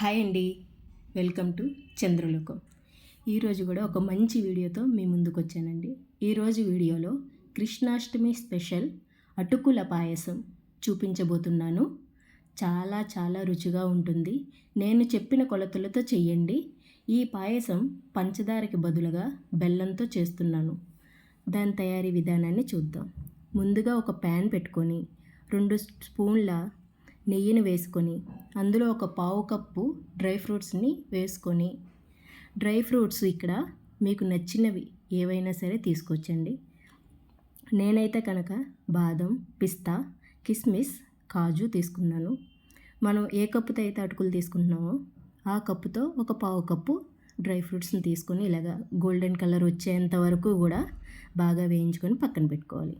Hi అండి. Welcome to Chandralokam. ఈరోజు కూడా ఒక మంచి వీడియోతో మీ ముందుకు వచ్చానండి. ఈరోజు వీడియోలో కృష్ణాష్టమి స్పెషల్ అటుకుల పాయసం చూపించబోతున్నాను. చాలా చాలా రుచిగా ఉంటుంది. నేను చెప్పిన కొలతలతో చెయ్యండి. ఈ పాయసం పంచదారకి బదులుగా బెల్లంతో చేస్తున్నాను. దాని తయారీ విధానాన్ని చూద్దాం. ముందుగా ఒక ప్యాన్ పెట్టుకొని రెండు స్పూన్ల నెయ్యిని వేసుకొని అందులో ఒక పావు కప్పు డ్రై ఫ్రూట్స్ని వేసుకొని డ్రై ఫ్రూట్స్ ఇక్కడ మీకు నచ్చినవి ఏవైనా సరే తీసుకొచ్చండి. నేనైతే కనుక బాదం పిస్తా కిస్మిస్ కాజు తీసుకున్నాను. మనం ఏ కప్పుతో అయితే అటుకులు తీసుకుంటున్నామో ఆ కప్పుతో ఒక పావు కప్పు డ్రై ఫ్రూట్స్ని తీసుకొని ఇలాగ గోల్డెన్ కలర్ వచ్చేంత వరకు కూడా బాగా వేయించుకొని పక్కన పెట్టుకోవాలి.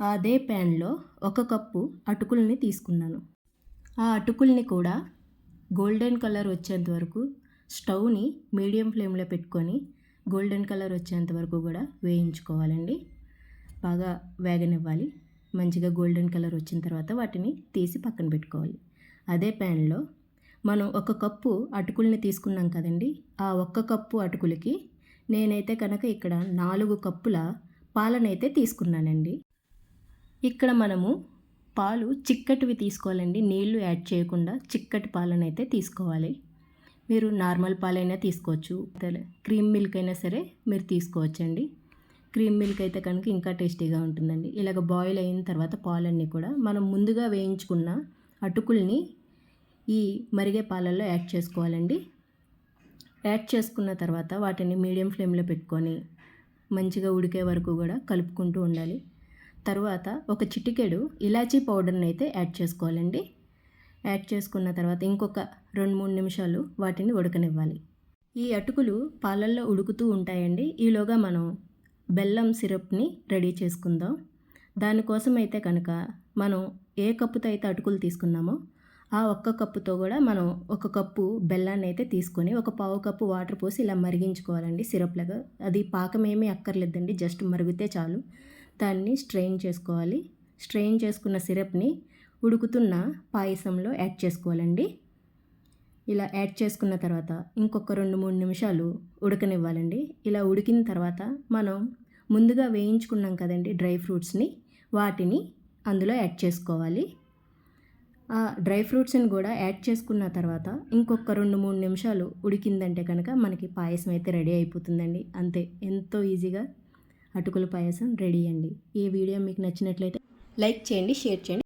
అదే ప్యాన్లో ఒక కప్పు అటుకుల్ని తీసుకున్నాను. ఆ అటుకుల్ని కూడా గోల్డెన్ కలర్ వచ్చేంత వరకు స్టవ్ని మీడియం ఫ్లేమ్లో పెట్టుకొని గోల్డెన్ కలర్ వచ్చేంత వరకు కూడా వేయించుకోవాలండి. బాగా వేగనివ్వాలి. మంచిగా గోల్డెన్ కలర్ వచ్చిన తర్వాత వాటిని తీసి పక్కన పెట్టుకోవాలి. అదే ప్యాన్లో మనం ఒక కప్పు అటుకుల్ని తీసుకున్నాం కదండి. ఆ ఒక్క కప్పు అటుకులకి నేనైతే కనుక ఇక్కడ నాలుగు కప్పుల పాలనైతే తీసుకున్నానండి. ఇక్కడ మనము పాలు చిక్కటివి తీసుకోవాలండి. నీళ్ళు యాడ్ చేయకుండా చిక్కటి పాలను అయితే తీసుకోవాలి. మీరు నార్మల్ పాలైనా తీసుకోవచ్చు. క్రీమ్ మిల్క్ అయినా సరే మీరు తీసుకోవచ్చండి. క్రీమ్ మిల్క్ అయితే కనుక ఇంకా టేస్టీగా ఉంటుందండి. ఇలాగ బాయిల్ అయిన తర్వాత పాలన్నీ కూడా మనం ముందుగా వేయించుకున్న అటుకుల్ని ఈ మరిగే పాలల్లో యాడ్ చేసుకోవాలండి. యాడ్ చేసుకున్న తర్వాత వాటిని మీడియం ఫ్లేమ్లో పెట్టుకొని మంచిగా ఉడికే వరకు కూడా కలుపుకుంటూ ఉండాలి. తర్వాత ఒక చిటికెడు ఇలాచీ పౌడర్ని అయితే యాడ్ చేసుకోవాలండి. యాడ్ చేసుకున్న తర్వాత ఇంకొక రెండు మూడు నిమిషాలు వాటిని ఉడకనివ్వాలి. ఈ అటుకులు పాలల్లో ఉడుకుతూ ఉంటాయండి. ఈలోగా మనం బెల్లం సిరప్ని రెడీ చేసుకుందాం. దానికోసం అయితే కనుక మనం ఏ కప్పుతో అయితే అటుకులు తీసుకున్నామో ఆ ఒక్క కప్పుతో కూడా మనం ఒక కప్పు బెల్లాన్ని అయితే తీసుకొని ఒక పావు కప్పు వాటర్ పోసి ఇలా మరిగించుకోవాలండి సిరప్ లాగా అది పాకం ఏమీ అక్కర్లేదండి. జస్ట్ మరిగితే చాలు. దాన్ని స్ట్రెయిన్ చేసుకోవాలి. స్ట్రెయిన్ చేసుకున్న సిరప్ని ఉడుకుతున్న పాయసంలో యాడ్ చేసుకోవాలండి. ఇలా యాడ్ చేసుకున్న తర్వాత ఇంకొక రెండు మూడు నిమిషాలు ఉడకనివ్వాలండి. ఇలా ఉడికిన తర్వాత మనం ముందుగా వేయించుకున్నాం కదండి డ్రై ఫ్రూట్స్ని వాటిని అందులో యాడ్ చేసుకోవాలి. ఆ డ్రై ఫ్రూట్స్ని కూడా యాడ్ చేసుకున్న తర్వాత ఇంకొక రెండు మూడు నిమిషాలు ఉడికిందంటే కనుక మనకి పాయసం అయితే రెడీ అయిపోతుందండి. అంతే ఎంతో ఈజీగా అటుకుల పాయసం రెడీ అండి. ఈ వీడియో మీకు నచ్చినట్లయితే లైక్ చేయండి షేర్ చేయండి.